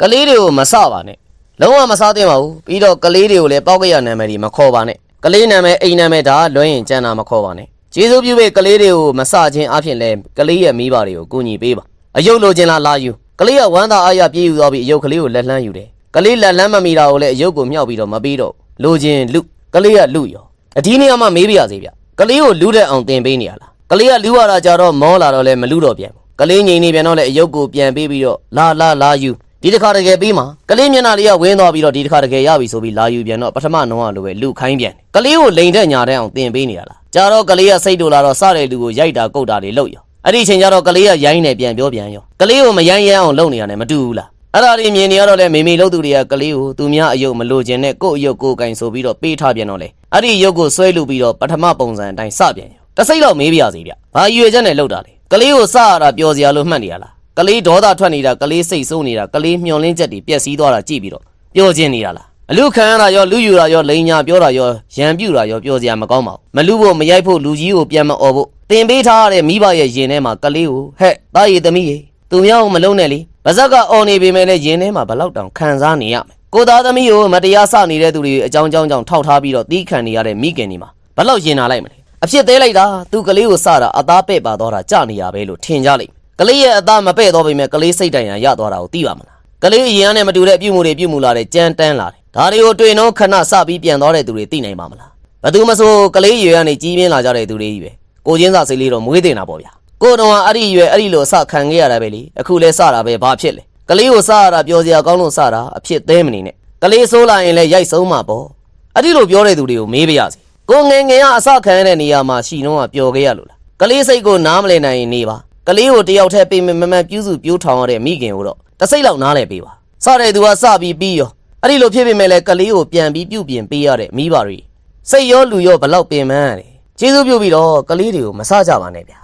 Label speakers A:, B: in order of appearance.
A: ကလေးတွေကိုမစပါနဲ့လုံးဝမစားသင့်ပါဘူးပြီးတော့ကလေးတွေကိုလည်းပောက်ကရနာမည်တွေမခေါ်ပါနဲ့ကလေးနာမည်အိမ်နာမည်ဒါလွှဲရင်ကြံတာမခေါ်ပါနဲ့ကျေးဇူးပြုပေကလေးတွေကိုမစခြင်းအဖြစ်လဲကလေးရဲ့မိဘတွေကိုကူညီပေးပါအယုတ်လိုချင်လားလာယူကလေးကဝမ်းသာအားရပြေးယူသွားပြီးအယုတ်ကလေးကိုလက်လှမ်းယူတယ်ကလေးလက်လှမ်းမမီတာကိုလည်းအယုတ်ကိုမြောက်ပြီးတော့မပြီးတော့လိုချင်လူကလေးကလူရောအဒီနေရာမှာမေးပြရစေဗျကလေးကိုလူတဲ့အောင်တင်ပေးနေရလားကလေးကလူရတာကြတော့မောလာတော့လဲမလူတော့ပြန်ဘူးကလေးငိန်နေပြန်တော့လဲအယုတ်ကိုပြန်ပေးပြီးတော့လာလာလာယူ ဒီတစ်ခါတကယ်ပြီးမှာကလေးမျက်နှာလေးကဝင်းသွားပြီးတော့ဒီတစ်ခါတကယ်ရပြီဆိုပြီးလာယူပြန်တော့ပထမနှောင်းကလိုပဲလူခိုင်းပြန်တယ်ကလေးကိုလိန်တဲ့ညာတဲ့အောင်တင်ပေးနေရလားကြာတော့ကလေးကစိတ်တူလာတော့စတဲ့လူကိုရိုက်တာကုတ်တာတွေလုပ်ရောအဲ့ဒီအချိန်ကျတော့ကလေးကရိုင်းနေပြန်ပြောပြန်ရောကလေးကိုမရိုင်းရမ်းအောင်လုပ်နေရတယ်မတူဘူးလားအဲ့ဒါတွေမြင်နေရတော့လေမေမေလို့သူတွေကကလေးကိုသူများအယုတ်မလိုချင်တဲ့ကိုယ့်အယုတ်ကိုယ်ကင်ဆိုပြီးတော့ပေးထားပြန်တော့လေအဲ့ဒီရုပ်ကိုဆွဲလူပြီးတော့ပထမပုံစံအတိုင်းစပြန်ရောတစ်စိတ်တော့မေးပြရစီဗျဘာရွေချက်နဲ့လောက်တာလေကလေးကိုစရတာပျော်စရာလို့မှတ်နေရလား ကလေးဒေါသထွက်နေတာကလေးစိတ်ဆိုးနေတာကလေးမျောလင်းချက်တွေပျက်စီးသွားတာကြည့်ပြီးတော့ပျော်ခြင်းနေတာလားအလူခံရတာရောလူယူတာရောလိန်ညာပြောတာရောရံပြူတာရောပျော်စရာမကောင်းပါဘူးမလူဖို့မရိုက်ဖို့လူကြီးကိုပြန်မអော်ဖို့တင်ပေးထားရတဲ့မိဘရဲ့ရင်ထဲမှာကလေးကိုဟဲ့တာရည်သမီးရေသူများကိုမလုံးနဲ့လေပါဇက်ကအော်နေပေမဲ့လည်းရင်ထဲမှာဘလောက်တောင်ခံစားနေရမယ်ကိုသားသမီးကိုမတရားစနေတဲ့သူတွေအကြောင်းကြောင်းကြောင့်ထောက်ထားပြီးတော့တီးခံနေရတဲ့မိခင်တွေမှာဘလောက်ရင်နာလိုက်မလဲအဖြစ်သေးလိုက်တာသူကလေးကိုစတာအသားပဲ့ပါတော့တာကြနေရပဲလို့ထင်ကြလိမ့်မယ် ကလေးရဲ့အသားမပဲ့တော့ပေမဲ့ကလေးစိတ်တိုင်ရရသွားတာကိုသိပါမလားကလေးအရင်ကနဲ့မတူတဲ့ပြုမှုတွေပြုမှုလာတဲ့ကြမ်းတမ်းလာတယ်ဒါတွေကိုတွေ့တော့ခဏစပြီးပြန်သွားတဲ့သူတွေသိနိုင်ပါမလားဘယ်သူမဆိုကလေးရွယ်ကနေကြီးပြင်းလာကြတဲ့သူတွေကြီးပဲကိုချင်းစာစိတ်လေးတော့မွေးတင်တာပေါ့ဗျာကိုတော့အဲ့ဒီရွယ်အဲ့ဒီလိုအစခံခဲ့ရတာပဲလေအခုလဲစတာပဲဘာဖြစ်လဲကလေးကိုစရတာပြောစရာကောင်းလို့စတာအဖြစ်သေးမနေနဲ့ကလေးဆိုးလာရင်လည်းရိုက်ဆုံးမှာပေါ့အဲ့ဒီလိုပြောတဲ့သူတွေကိုမေးပါရစေကိုငယ်ငယ်ကအစခံရတဲ့နေရာမှာရှိတော့ကပျော်ခဲ့ရလို့လားကလေးစိတ်ကိုနားမလည်နိုင်ရင်နေပါ ကလေးကိုတယောက်တည်းပြင်မမန်ပြူးစုပြိုးထောင်ရတဲ့မိခင်ကိုတော့တစ်စိတ်လောက်နားလည်ပေးပါစတဲ့သူကစပြီးပြီးရောအဲ့ဒီလိုဖြစ်ပေမဲ့လည်းကလေးကိုပြန်ပြီးပြုတ်ပြင်ပေးရတဲ့မိဘတွေစိတ်ရောလူရောဘလောက်ပင်ပန်းရတယ်ကျေးဇူးပြုပြီးတော့ကလေးတွေကိုမဆကြပါနဲ့ဗျာ